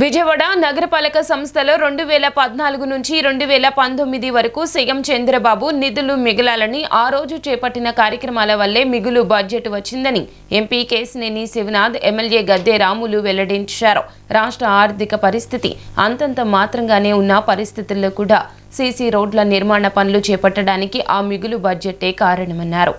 విజయవాడ నగరపాలక సంస్థలో రెండు వేల పద్నాలుగు నుంచి రెండు వేల పంతొమ్మిది వరకు సీఎం చంద్రబాబు నిధులు మిగలాలని ఆ రోజు చేపట్టిన కార్యక్రమాల వల్లే మిగులు బడ్జెట్ వచ్చిందని ఎంపీ కేసినేని శివనాథ్ ఎమ్మెల్యే గద్దె రాములు వెల్లడించారు. రాష్ట్ర ఆర్థిక పరిస్థితి అంతంత మాత్రంగానే ఉన్న పరిస్థితుల్లో కూడా సీసీ రోడ్ల నిర్మాణ పనులు చేపట్టడానికి ఆ మిగులు బడ్జెట్టే కారణమన్నారు.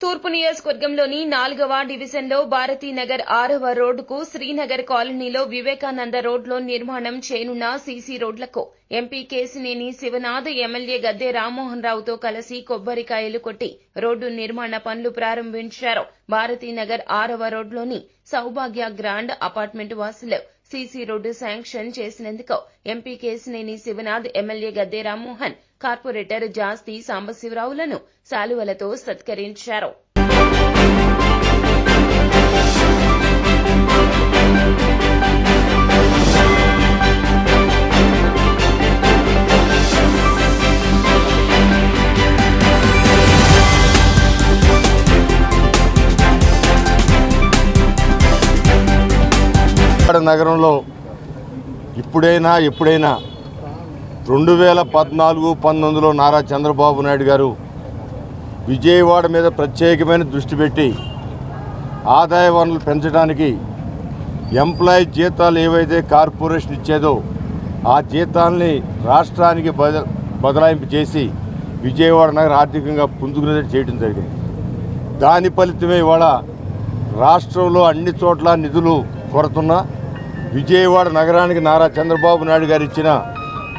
తూర్పు నియోజకవర్గంలోని నాలుగవ డివిజన్లో భారతీనగర్ ఆరవ రోడ్డుకు శ్రీనగర్ కాలనీలో వివేకానంద రోడ్లో నిర్మాణం చేయనున్న సీసీ రోడ్లకు ఎంపీ కేసినేని శివనాథ్ ఎమ్మెల్యే గద్దె రామ్మోహన్ రావుతో కలిసి కొబ్బరికాయలు కొట్టి రోడ్డు నిర్మాణ పనులు ప్రారంభించారు. భారతీనగర్ ఆరవ రోడ్లోని సౌభాగ్య గ్రాండ్ అపార్ట్మెంట్ వాసులు సీసీ రోడ్డు శాంక్షన్ చేసినందుకు MP Kesineni Sivanath MLA Gadde Rammohan corporator Jasti సాంబశివరావులను శాలువలతో సత్కరించారు. విజయవాడ నగరంలో ఇప్పుడైనా ఎప్పుడైనా రెండు వేల పద్నాలుగు పంతొమ్మిదిలో నారా చంద్రబాబు నాయుడు గారు విజయవాడ మీద ప్రత్యేకమైన దృష్టి పెట్టి ఆదాయ వనరులు పెంచడానికి ఎంప్లాయీ జీతాలు ఏవైతే కార్పొరేషన్ ఇచ్చేదో ఆ జీతాల్ని రాష్ట్రానికి బద బదలాయింపు చేసి విజయవాడ నగరం ఆర్థికంగా పుంజుకునేది చేయడం జరిగింది. దాని ఫలితమే ఇవాళ రాష్ట్రంలో అన్ని చోట్ల నిధులు కొరతున్నా విజయవాడ నగరానికి నారా చంద్రబాబు నాయుడు గారు ఇచ్చిన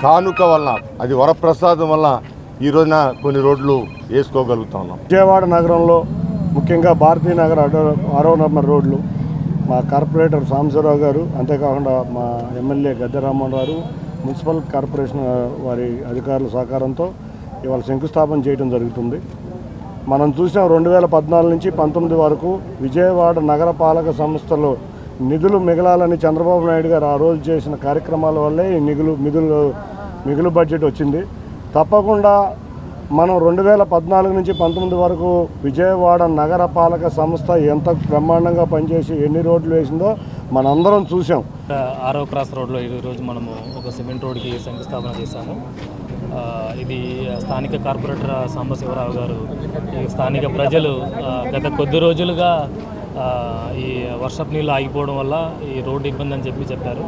కానుక వలన అది వరప్రసాదం వలన ఈ రోజున కొన్ని రోడ్లు వేసుకోగలుగుతా ఉన్నాం. విజయవాడ నగరంలో ముఖ్యంగా భారతీయ నగర్ ఆరో నంబర్ రోడ్లు. మా కార్పొరేటర్ సాంబశివరావు గారు అంతేకాకుండా మా ఎమ్మెల్యే గద్దె రామ్మోహన్ గారు మున్సిపల్ కార్పొరేషన్ వారి అధికారుల సహకారంతో ఇవాళ శంకుస్థాపన చేయడం జరుగుతుంది. మనం చూసిన రెండు వేల పద్నాలుగు నుంచి పంతొమ్మిది వరకు విజయవాడ నగర పాలక సంస్థలో నిధులు మిగలాలని చంద్రబాబు నాయుడు గారు ఆ రోజు చేసిన కార్యక్రమాల వల్లే ఈ మిగులు మిగులు మిగులు బడ్జెట్ వచ్చింది. తప్పకుండా మనం రెండు వేల పద్నాలుగు నుంచి పంతొమ్మిది వరకు విజయవాడ నగర పాలక సంస్థ ఎంత బ్రహ్మాండంగా పనిచేసి ఎన్ని రోడ్లు వేసిందో మనందరం చూసాం ఆరో క్రాస్ రోడ్లో ఈరోజు మనము ఒక సిమెంట్ రోడ్కి శంకుస్థాపన చేశాము. ఇది స్థానిక కార్పొరేటర్ సాంబశివరావు గారు ఈ స్థానిక ప్రజలు గత కొద్ది రోజులుగా ఈ వర్షపు నీళ్ళు ఆగిపోవడం వల్ల ఈ రోడ్డు ఇబ్బంది అని చెప్పి చెప్పారు.